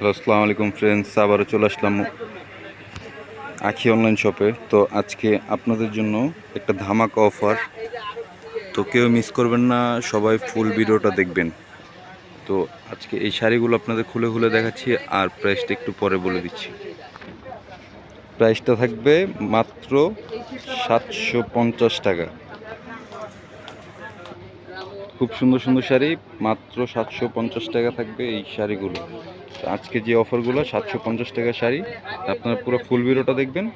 Hello আসসালামু আলাইকুম friends আবারও চলে আসলাম আখি অনলাইন শপে তো আজকে আপনাদের জন্য একটা ধামাকা অফার তো কেউ মিস করবেন না, সবাই ফুল ভিডিওটা দেখবেন। তো আজকে এই শাড়িগুলো আপনাদের খুলে খুলে দেখাচ্ছি, আর প্রাইসটা একটু পরে বলে দিচ্ছি। প্রাইসটা থাকবে মাত্র সাতশো পঞ্চাশ টাকা। খুব সুন্দর সুন্দর শাড়ি, মাত্র সাতশো পঞ্চাশ টাকা থাকবে এই শাড়িগুলো। আজকে যে অফারগুলো, সাতশো পঞ্চাশ টাকা শাড়ি, আপনারা পুরো ফুল ভিডিওটা দেখবেন।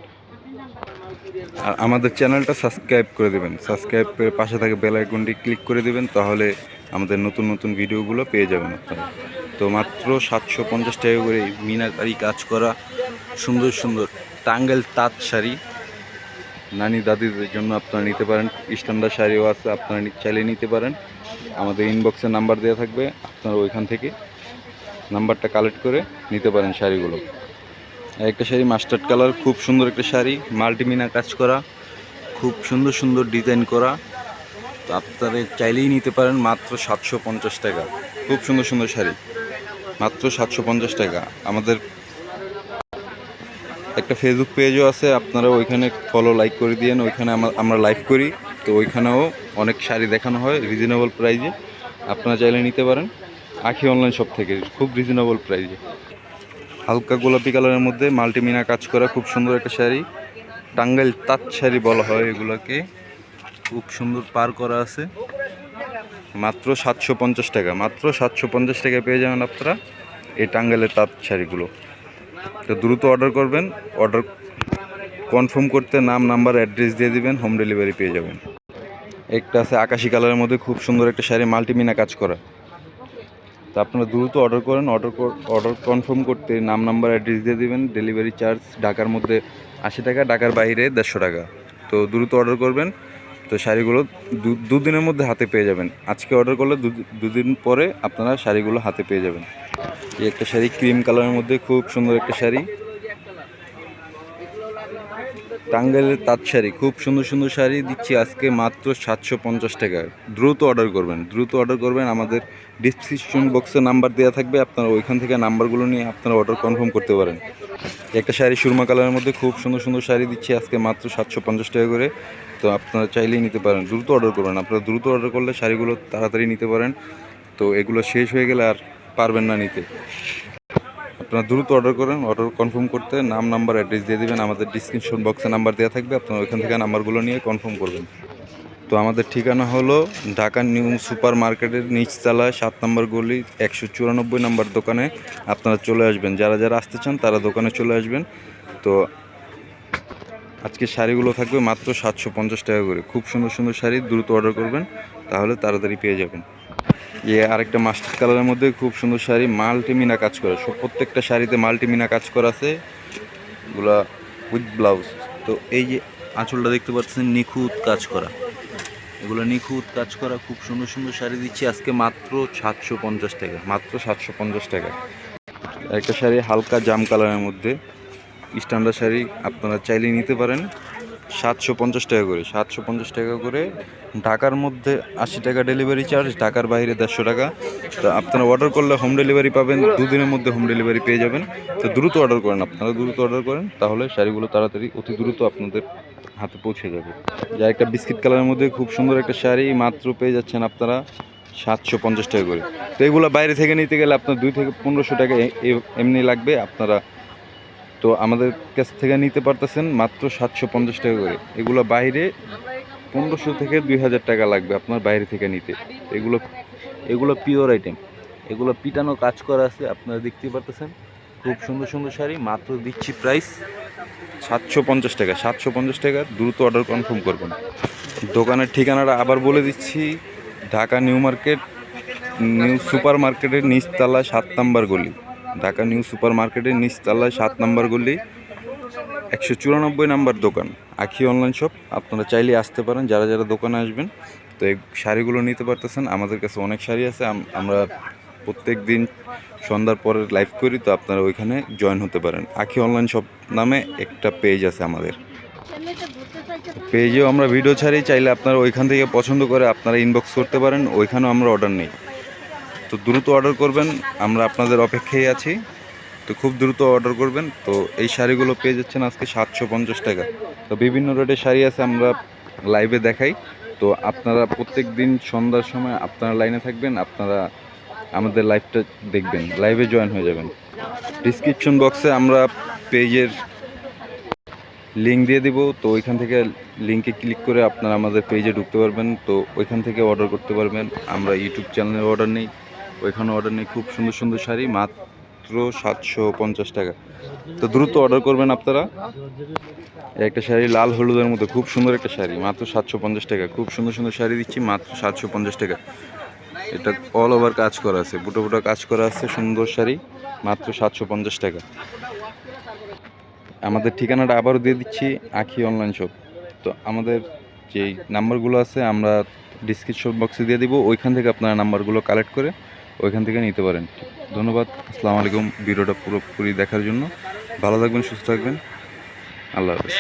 আর আমাদের চ্যানেলটা সাবস্ক্রাইব করে দেবেন। সাবস্ক্রাইব করে পাশে থাকে বেল আইকনটি ক্লিক করে দেবেন, তাহলে আমাদের নতুন নতুন ভিডিওগুলো পেয়ে যাবেন আপনারা। তো মাত্র সাতশো পঞ্চাশ টাকা করে মিনাকারি কাজ করা সুন্দর সুন্দর টাঙ্গেল তাঁত শাড়ি। নানি দাদিদের জন্য আপনারা নিতে পারেন, স্ট্যান্ডার্ড শাড়িও আছে, আপনারা চাইলে নিতে পারেন। আমাদের ইনবক্সে নাম্বার দেওয়া থাকবে, আপনারা ওইখান থেকে নাম্বারটা কালেক্ট করে নিতে পারেন শাড়িগুলো। একটা শাড়ি মাস্টার্ড কালার খুব সুন্দর একটা শাড়ি মাল্টিমিনা কাজ করা, খুব সুন্দর সুন্দর ডিজাইন করা। তো আপনারা চাইলেই নিতে পারেন মাত্র সাতশো পঞ্চাশ টাকা। খুব সুন্দর সুন্দর শাড়ি, মাত্র সাতশো পঞ্চাশ টাকা। আমাদের একটা ফেসবুক পেজও আছে, আপনারা ওইখানে ফলো লাইক করে দিয়েন। ওইখানে আমা- আমরা লাইভ করি। তো ওইখানেও অনেক শাড়ি দেখানো হয় রিজনেবল প্রাইজে আপনারা চাইলে নিতে পারেন। আখি অনলাইন শপ থেকে, খুব রিজনেবল প্রাইজে হালকা গোলাপি কালারের মধ্যে মাল্টিমিনা কাজ করা খুব সুন্দর একটা শাড়ি। টাঙ্গাইল তাঁত শাড়ি বলা হয় এগুলোকে। খুব সুন্দর পার করা আছে। মাত্র সাতশো পঞ্চাশ টাকা, মাত্র সাতশো পঞ্চাশ টাকায় পেয়ে যাবেন আপনারা এই টাঙ্গাইলের তাঁত শাড়িগুলো। তো দ্রুত অর্ডার করবেন অর্ডার কনফার্ম করতে নাম নাম্বার অ্যাড্রেস দিয়ে দিবেন হোম ডেলিভারি পেয়ে যাবেন। একটা আছে আকাশি কালারের মধ্যে খুব সুন্দর একটা শাড়ি মাল্টিমিনা কাজ করা। তো আপনারা দ্রুত অর্ডার করেন অর্ডার অর্ডার কনফার্ম করতে নাম নাম্বার অ্যাড্রেস দিয়ে দেবেন ডেলিভারি চার্জ ঢাকার মধ্যে আশি টাকা, ঢাকার বাইরে দেড়শো টাকা। তো দ্রুত অর্ডার করবেন, তো শাড়িগুলো দু- দুদিনের মধ্যে হাতে পেয়ে যাবেন। আজকে অর্ডার করলে দুদিন পরে আপনারা শাড়িগুলো হাতে পেয়ে যাবেন। এই একটা শাড়ি ক্রিম কালারের মধ্যে খুব সুন্দর একটা শাড়ি। টাঙ্গাইলের তাঁত শাড়ি, খুব সুন্দর সুন্দর শাড়ি দিচ্ছি আজকে মাত্র সাতশো পঞ্চাশ টাকায় দ্রুত অর্ডার করবেন, দ্রুত অর্ডার করবেন। আমাদের ডিসক্রিপশন বক্সে নাম্বার দেওয়া থাকবে, আপনারা ওইখান থেকে নাম্বারগুলো নিয়ে আপনারা অর্ডার কনফার্ম করতে পারেন। একটা শাড়ি সুরমা কালারের মধ্যে খুব সুন্দর সুন্দর শাড়ি দিচ্ছি আজকে মাত্র সাতশো পঞ্চাশ টাকা করে। তো আপনারা চাইলেই নিতে পারেন, দ্রুত অর্ডার করবেন। আপনারা দ্রুত অর্ডার করলে শাড়িগুলো তাড়াতাড়ি নিতে পারেন। তো এগুলো শেষ হয়ে গেলে আর পারবেন না নিতে। আপনারা দ্রুত অর্ডার করেন অর্ডার কনফার্ম করতে নাম নাম্বার অ্যাড্রেস দিয়ে দেবেন, আমাদের ডিসক্রিপশন বক্সে নাম্বার দেওয়া থাকবে, আপনারা ওইখান থেকে নাম্বারগুলো নিয়ে কনফার্ম করবেন। তো আমাদের ঠিকানা হলো ঢাকা নিউ সুপার মার্কেটের নিচতলায় সাত নম্বর গলি, একশো চুরানব্বই নম্বর দোকানে আপনারা চলে আসবেন। যারা যারা আসতে চান, তারা দোকানে চলে আসবেন। তো আজকে শাড়িগুলো থাকবে মাত্র সাতশো পঞ্চাশ টাকা করে। খুব সুন্দর সুন্দর শাড়ি, দ্রুত অর্ডার করবেন, তাহলে তাড়াতাড়ি পেয়ে যাবেন। এ আরেকটা মাস্টার কালারের মধ্যে খুব সুন্দর শাড়ি, মাল্টিমিনা কাজ করা। সব প্রত্যেকটা শাড়িতে মাল্টিমিনা কাজ করা আছে। এগুলা উইথ ব্লাউজ তো এই যে আঁচলটা দেখতে পাচ্ছেন, নিখুঁত কাজ করা। এগুলো নিখুঁত কাজ করা, খুব সুন্দর সুন্দর শাড়ি দিচ্ছি। আজকে মাত্র সাতশো পঞ্চাশ টাকা, মাত্র সাতশো পঞ্চাশ টাকা। একটা শাড়ি হালকা জাম কালারের মধ্যে। স্ট্যান্ডার্ড শাড়ি আপনারা চাইলে নিতে পারেন। সাতশো পঞ্চাশ টাকা করে, সাতশো পঞ্চাশ টাকা করে ঢাকার মধ্যে আশি টাকা ডেলিভারি চার্জ ঢাকার বাইরে দেড়শো টাকা। তো আপনারা অর্ডার করলে হোম ডেলিভারি পাবেন, দুদিনের মধ্যে হোম ডেলিভারি পেয়ে যাবেন। তো দ্রুত অর্ডার করেন, আপনারা দ্রুত অর্ডার করেন, তাহলে শাড়িগুলো তাড়াতাড়ি অতি দ্রুত আপনাদের হাতে পৌঁছে যাবে। যা একটা বিস্কিট কালারের মধ্যে খুব সুন্দর একটা শাড়ি, মাত্র পেয়ে যাচ্ছেন আপনারা সাতশো পঞ্চাশ টাকা করে। তো এগুলো বাইরে থেকে নিতে গেলে আপনার দুই থেকে পনেরোশো টাকা এমনি লাগবে, আপনারা তো আমাদের কাছ থেকে নিতে পারতেছেন মাত্র সাতশো পঞ্চাশ টাকা করে। এগুলো বাইরে পনেরোশো থেকে দুই হাজার টাকা লাগবে আপনার বাইরে থেকে নিতে। এগুলো এগুলো পিওর আইটেম এগুলো পিটানো কাজ করা আছে, আপনারা দেখতেই পারতেছেন। খুব সুন্দর সুন্দর শাড়ি, মাত্র দিচ্ছি প্রাইস সাতশো পঞ্চাশ টাকা। সাতশো পঞ্চাশ টাকা, দ্রুত অর্ডার কনফার্ম করবেন। দোকানের ঠিকানাটা আবার বলে দিচ্ছি, Dhaka new market, new super মার্কেটের নিচতলায় সাত নাম্বার গলি। ঢাকা নিউ সুপার মার্কেটের নিচতলায় সাত নাম্বার গলি, একশো চুরানব্বই নাম্বার দোকান, আখি অনলাইন শপ আপনারা চাইলে আসতে পারেন, যারা যারা দোকানে আসবেন। তো এই শাড়িগুলো নিতে পারতেছেন, আমাদের কাছে অনেক শাড়ি আছে। আমরা প্রত্যেক দিন সন্ধ্যার পরে লাইভ করি, তো আপনারা ওইখানে জয়েন হতে পারেন। আখি অনলাইন শপ নামে একটা পেজ আছে আমাদের। পেজেও আমরা ভিডিও ছাড়ি, চাইলে আপনারা ওইখান থেকে পছন্দ করে আপনারা ইনবক্স করতে পারেন, ওইখানেও আমরা অর্ডার নেই। তো দ্রুত অর্ডার করবেন, আমরা আপনাদের অপেক্ষায় আছি। তো খুব দ্রুত অর্ডার করবেন। তো এই শাড়িগুলো পেয়ে যাচ্ছেন আজকে সাতশো পঞ্চাশ টাকা। তো বিভিন্ন রেটের শাড়ি আছে, আমরা লাইভে দেখাই। তো আপনারা প্রত্যেক দিন সন্ধ্যার সময় আপনারা লাইনে থাকবেন, আপনারা আমাদের লাইভটা দেখবেন। লাইভে জয়েন হয়ে যাবেন। ডিসক্রিপশন বক্সে আমরা পেজের লিঙ্ক দিয়ে দিব। তো ওইখান থেকে লিঙ্কে ক্লিক করে আপনারা আমাদের পেজে ঢুকতে পারবেন। তো ওইখান থেকে অর্ডার করতে পারবেন। আমরা ইউটিউব চ্যানেলে অর্ডার নেই। ওইখানে অর্ডার নেই খুব সুন্দর সুন্দর শাড়ি, মাত্র সাতশো পঞ্চাশ টাকা। তো দ্রুত অর্ডার করবেন আপনারা। একটা শাড়ি লাল হলুদের মতো খুব সুন্দর একটা শাড়ি, মাত্র সাতশো পঞ্চাশ টাকা। খুব সুন্দর সুন্দর শাড়ি দিচ্ছি, মাত্র সাতশো পঞ্চাশ টাকা। এটা অল ওভার কাজ করা আছে, বুটো বুটো কাজ করা আছে, সুন্দর শাড়ি, মাত্র সাতশো পঞ্চাশ টাকা। আমাদের ঠিকানাটা আবারও দিয়ে দিচ্ছি, আখি অনলাইন শপ তো আমাদের যেই নাম্বারগুলো আছে, আমরা ডিসক্রিপশন বক্সে দিয়ে দিব, ওইখান থেকে আপনারা নাম্বারগুলো কালেক্ট করে ওইখান থেকে নিতে পারেন। ধন্যবাদ। আসসালামু আলাইকুম। ভিডিওটা পুরোপুরি দেখার জন্য। ভালো থাকবেন, সুস্থ থাকবেন। আল্লাহ হাফেজ।